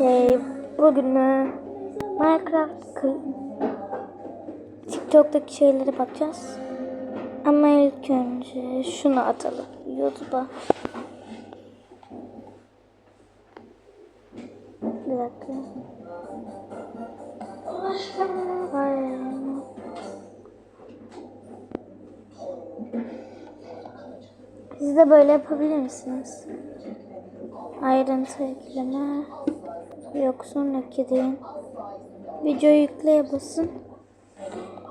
Şey, bugün e, Minecraft TikTok'taki şeylere bakacağız. Ama ilk önce şunu atalım YouTube'a. Bir dakika. Siz de böyle yapabilir misiniz? Ayrıntı ekleme. Yok sonraki değil. Video yükleye basın.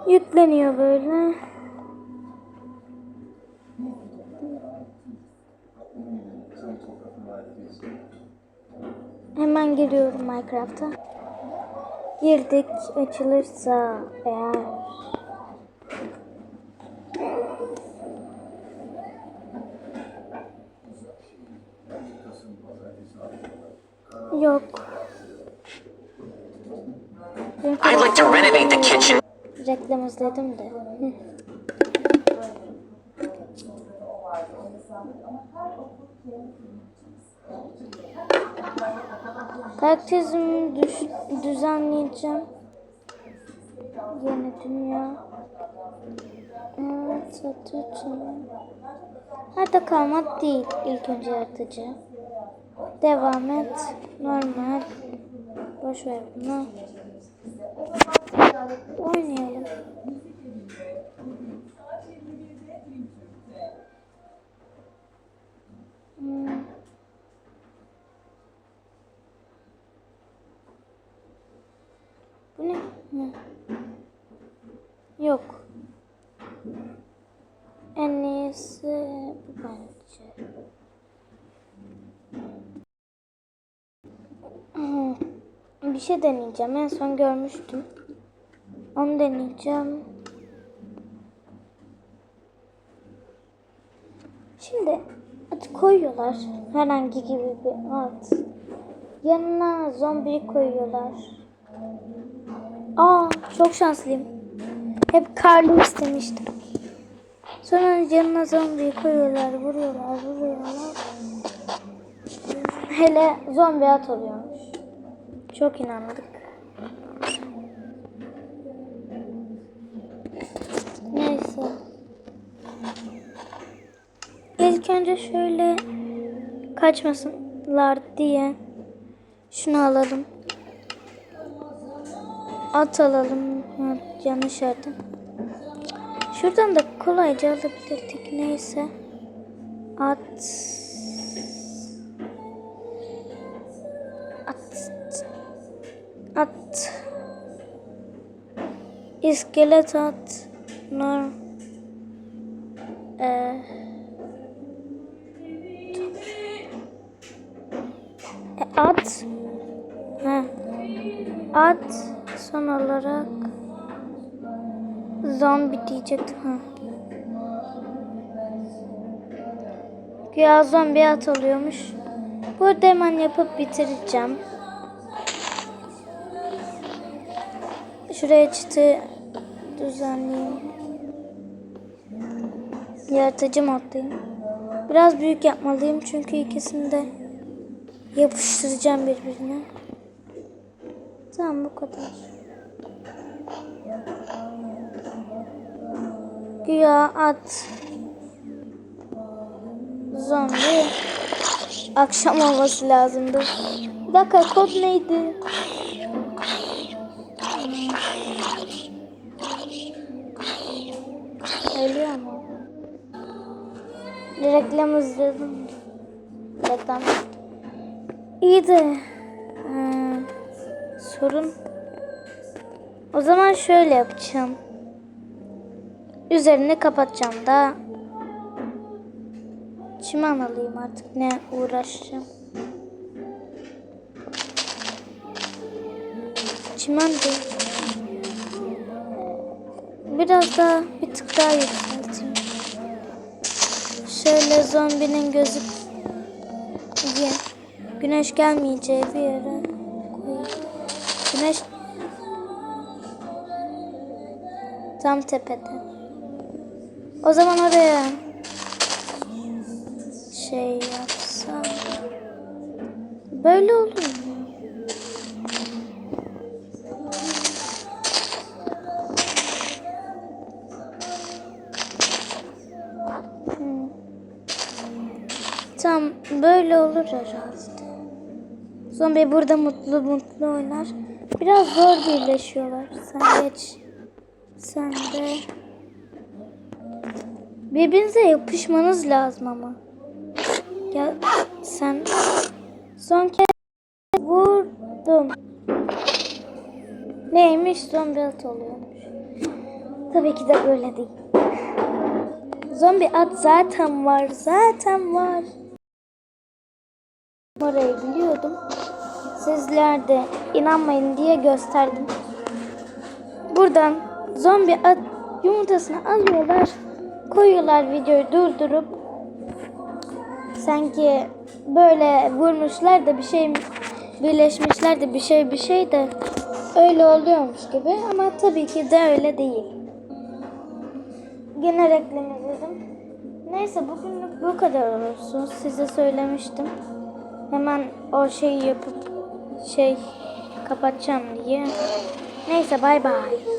Yükleniyor böyle. Hemen giriyorum Minecraft'a. Girdik açılırsa eğer yok. I'd like to renovate the kitchen. Reklam izledim de. Düş, düzenleyeceğim. Yeni dünya. Evet, satıcı. Hatta kalmak değil. İlk önce yaratıcı. Devam et. Normal. Boş ver bunu. Oynayalım. Hmm. Bu ne? Hı. Yok. En iyisi bu bence. Bir şey deneyeceğim. En son görmüştüm. Onu deneyeceğim. Şimdi at koyuyorlar. Herhangi gibi bir at. Yanına zombi koyuyorlar. Aa çok şanslıyım. Hep karlı istemiştim. Sonra yanına zombi koyuyorlar, vuruyorlar, vuruyorlar. Hele zombi at oluyormuş. Çok inandık. Neyse. İlk önce şöyle kaçmasınlar diye şunu alalım. At alalım. Ha, yanlış yerden. Şuradan da kolayca alabilirdik. Neyse. At. At. At. İskelet at. Norm. Ee, at. Ha. At. Son olarak zombi diyecektim. Ha. Güya zombi at oluyormuş. Burada hemen yapıp bitireceğim. Şuraya çıtı düzenleyeyim. Yaratıcı moddayım. Biraz büyük yapmalıyım çünkü ikisini de yapıştıracağım birbirine. Tamam bu kadar. Güya at. Zombi. Akşam olması lazımdı. Bir dakika kod neydi? Ölüyor mu? Reklam izledim. Reklam. İyi de ee, sorun. O zaman şöyle yapacağım. Üzerini kapatacağım da çimen alayım artık ne uğraşacağım. Çimen de biraz daha bir tık daha yükselteyim. Şöyle zombinin gözü diye Güneş gelmeyeceği bir yere koyayım. Güneş tam tepede. O zaman oraya şey yapsam böyle olur mu? Hmm. Tam böyle olur herhalde. Zombi burada mutlu mutlu oynar. Biraz zor birleşiyorlar. Sen geç. Sen de. Birbirinize yapışmanız lazım ama. Ya sen son kez vurdum. Neymiş zombi at oluyormuş. Tabii ki de böyle değil. Zombi at zaten var. Zaten var. Orayı biliyordum. Sizler de inanmayın diye gösterdim. Buradan zombi at yumurtasını alıyorlar. Koyuyorlar videoyu durdurup sanki böyle vurmuşlar da bir şey birleşmişler de bir şey bir şey de öyle oluyormuş gibi ama tabii ki de öyle değil. Gene reklam izledim. Neyse bugünlük bu kadar olsun. Size söylemiştim. Hemen o şeyi yapıp şey kapatacağım diye. Neyse bay bay.